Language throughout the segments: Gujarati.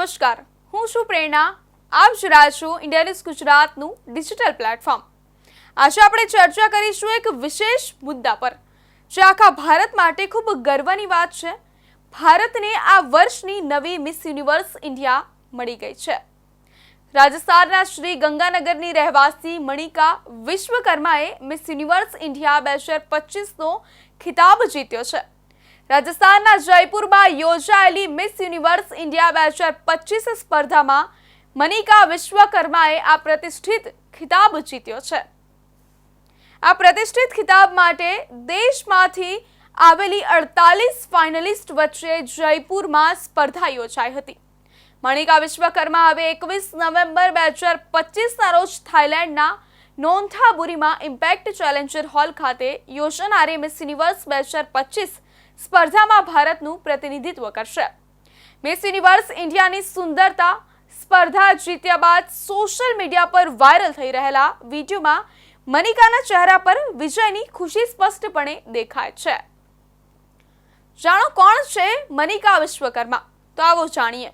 નમસ્કાર. હું છું પ્રેરણા. આપ જ છો ઇન્ડિયા ગુજરાતનું ડિજિટલ પ્લેટફોર્મ આજે આપણે ચર્ચા કરીશું એક વિશેષ મુદ્દા પર. જે આખા ભારત માટે ખૂબ ગર્વની વાત છે. ભારતને આ વર્ષની નવી મિસ યુનિવર્સ ઇન્ડિયા મળી ગઈ છે. રાજસ્થાનના શ્રી ગંગાનગરની રહેવાસી મણિકા વિશ્વકર્માએ મિસ યુનિવર્સ ઇન્ડિયા બે હજાર પચીસનો ખિતાબ જીત્યો છે. રાજસ્થાનના જયપુરમાં યોજાયેલી મિસ યુનિવર્સ ઇન્ડિયા બે હજાર પચીસ સ્પર્ધામાં મનિકા વિશ્વકર્માએ આ પ્રતિષ્ઠિત ખિતાબ જીત્યો છે. આ પ્રતિષ્ઠિત ખિતાબ માટે દેશમાંથી આવેલી અડતાલીસ ફાઇનલિસ્ટ વચ્ચે જયપુરમાં સ્પર્ધા યોજાઈ હતી. મણિકા વિશ્વકર્મા હવે એકવીસ નવેમ્બર બે હજાર પચીસના રોજ થાઇલેન્ડના નોંથાબુરીમાં ઇમ્પેક્ટ ચેલેન્જર હોલ ખાતે યોજાનારી મિસ યુનિવર્સ બે હજાર પચીસ સ્પર્ધામાં ભારતનું પ્રતિનિધિત્વ કરશે. મિસ યુનિવર્સ ઇન્ડિયાની સુંદરતા, સ્પર્ધા જીત્યા બાદ સોશિયલ મીડિયા પર વાયરલ થઈ રહેલા વિડીયોમાં મનિકાના ચહેરા પર વિજયની ખુશી સ્પષ્ટપણે દેખાય છે. જાણો કોણ છે મનિકા વિશ્વકર્મા? તો આવો જાણીએ.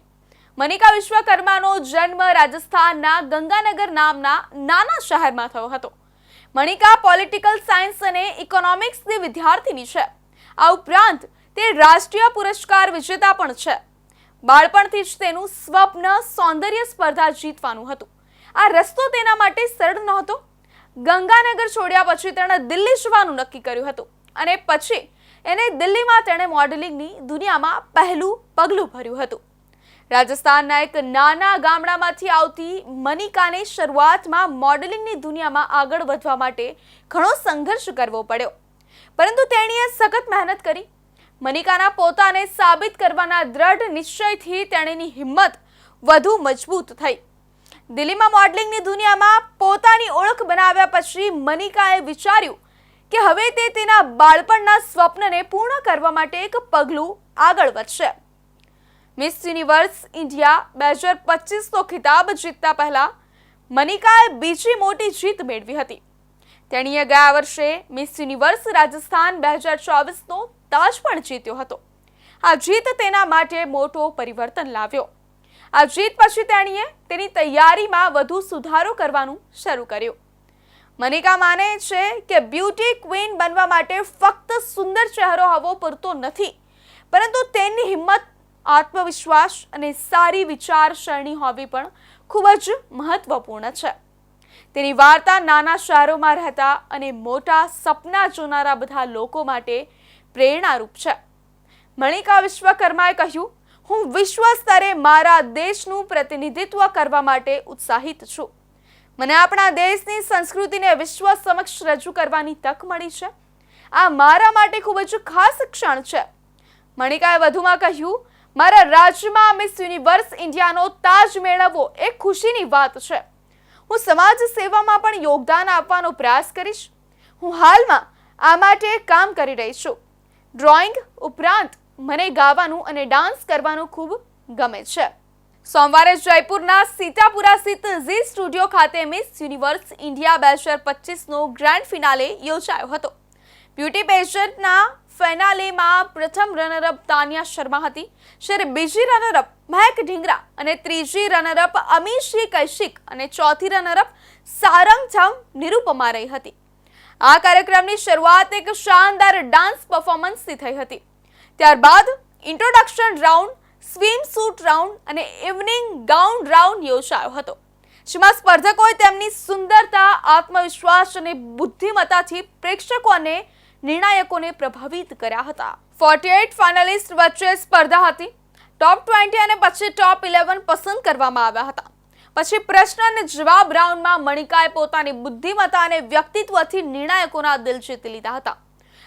મનિકા વિશ્વકર્માનો જન્મ રાજસ્થાનના ગંગાનગર નામના નાના શહેરમાં થયો હતો. મણિકા પોલિટિકલ સાયન્સ અને ઇકોનોમિક્સની વિદ્યાર્થીની છે. આ ઉપરાંત તે રાષ્ટ્રીય પુરસ્કાર વિજેતા પણ છે. બાળપણથી જ તેનું સ્વપ્ન, સૌંદર્ય સ્પર્ધા જીતવાનું હતું. આ રસ્તો તેના માટે સરળ નહોતો. ગંગાનગર છોડ્યા પછી તેણે દિલ્હી જવાનું નક્કી કર્યું હતું અને પછી એને દિલ્હીમાં તેણે મોડેલિંગની દુનિયામાં પહેલું પગલું ભર્યું હતું. રાજસ્થાનના એક નાના ગામડામાંથી આવતી મનિકાને શરૂઆતમાં મોડેલિંગની દુનિયામાં આગળ વધવા માટે ઘણો સંઘર્ષ કરવો પડ્યો. પરંતુ તેણીએ સખત મહેનત કરી. મનિકાના પોતાને સાબિત કરવાના દ્રઢ નિશ્ચયથી તેણીની હિંમત વધુ મજબૂત થઈ. દિલ્હીમાં મોડલિંગની દુનિયામાં પોતાની ઓળખ બનાવ્યા પછી મનિકાએ વિચાર્યું કે હવે તે તેના બાળપણના સ્વપ્નને પૂર્ણ કરવા માટે એક પગલું આગળ વધશે. મિસ યુનિવર્સ ઇન્ડિયા બે હજાર પચીસનો ખિતાબ જીતતા પહેલા મનિકાએ બીજી મોટી જીત મેળવી હતી. તેણીએ ગયા વર્ષે મિસ યુનિવર્સ રાજસ્થાન બે હજાર ચોવીસનો તાજ પણ જીત્યો હતો. આ જીત તેના માટે મોટો પરિવર્તન લાવ્યો. આ જીત પછી તેણીએ તેની તૈયારીમાં વધુ સુધારો કરવાનું શરૂ કર્યું. મનિકા માને છે કે બ્યુટી ક્વીન બનવા માટે ફક્ત સુંદર ચહેરો હોવો પૂરતો નથી, પરંતુ તેની હિંમત, આત્મવિશ્વાસ અને સારી વિચારસરણી હોવી પણ ખૂબ જ મહત્વપૂર્ણ છે. તેની વાર્તા નાના શહેરોમાં રહેતા અને મોટા સપના જોનારા બધા લોકો માટે પ્રેરણારૂપ છે. મણિકા વિશ્વકર્માએ કહ્યું, હું વિશ્વ સ્તરે મારા દેશનું પ્રતિનિધિત્વ કરવા માટે ઉત્સાહિત છું. મને આપણા દેશની સંસ્કૃતિને વિશ્વ સમક્ષ રજૂ કરવાની તક મળી છે. આ મારા માટે ખૂબ જ ખાસ ક્ષણ છે. મણિકાએ વધુમાં કહ્યું, મારા રાજ્યમાં મિસ યુનિવર્સ ઇન્ડિયાનો તાજ મેળવવો એ ખુશીની વાત છે. હું સમાજ સેવામાં પણ યોગદાન આપવાનો પ્રયાસ કરીશ. હું હાલમાં આ માટે કામ કરી રહી છું. ડ્રોઈંગ ઉપરાંત મને ગાવાનું અને ડાન્સ કરવાનું ખૂબ ગમે છે. સોમવારે જયપુરના સીતાપુરા સ્થિત ઝી સ્ટુડિયો ખાતે મિસ યુનિવર્સ ઇન્ડિયા બે હજાર પચીસનો ગ્રાન્ડ ફિનાલે યોજાયો હતો. બ્યુટી પેજન્ટના ફેનાલેમાં પ્રથમ રનરઅપ તાનિયા શર્મા હતી. જ્યારે બીજી રનરઅપ મહેક ઢીંગરા અને ત્રીજી રનરઅપ અમીશી કૈશિક અને ચોથી રનરઅપ સારંગધામ નિરૂપમા રહી હતી. આ કાર્યક્રમની શરૂઆત એક શાનદાર ડાન્સ પરફોર્મન્સથી થઈ હતી. ત્યારબાદ introduction round swimsuit round અને ઇવનિંગ ગાઉન રાઉન્ડ યોજાયો હતો. જેમાં સ્પર્ધકોએ તેમની સુંદરતા, આત્મવિશ્વાસ અને બુદ્ધિમત્તાથી પ્રેક્ષકો અને નિર્ણાયકોને પ્રભાવિત કર્યા હતા. ફોર્ટી એઇટ ફાઇનલિસ્ટ વચ્ચે સ્પર્ધા હતી. ટોપ ટ્વેન્ટી અને પછી ટોપ ઇલેવન પસંદ કરવામાં આવ્યા હતા. પછી પ્રશ્ન અને જવાબ રાઉન્ડમાં મણિકાએ પોતાની બુદ્ધિમત્તા અને વ્યક્તિત્વથી નિર્ણાયકોના દિલ જીતી લીધા હતા.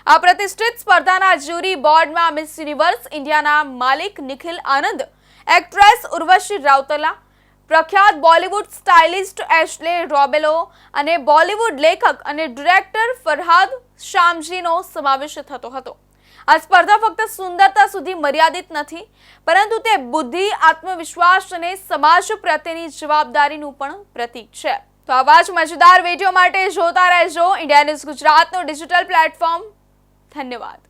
આ પ્રતિષ્ઠિત સ્પર્ધાના જ્યુરી બોર્ડમાં મિસ યુનિવર્સ ઇન્ડિયાના માલિક નિખિલ આનંદ, એક્ટ્રેસ ઉર્વશી રાઉતલા, પ્રખ્યાત બોલિવૂડ સ્ટાઇલિસ્ટ એશલે રોબેલો અને બોલિવૂડ લેખક અને ડિરેક્ટર ફરહાદ શામજીનો સમાવેશ થતો હતો. આ સ્પર્ધા ફક્ત સુંદરતા સુધી મર્યાદિત નથી, પરંતુ તે બુદ્ધિ, આત્મવિશ્વાસ અને સમાજ પ્રત્યેની જવાબદારીનું પણ પ્રતીક છે. તો આવા જ મજેદાર વીડિયો માટે જોતા રહેજો. ઇન્ડિયા ન્યૂઝ ગુજરાતનો ડિજિટલ પ્લેટફોર્મ. ધન્યવાદ.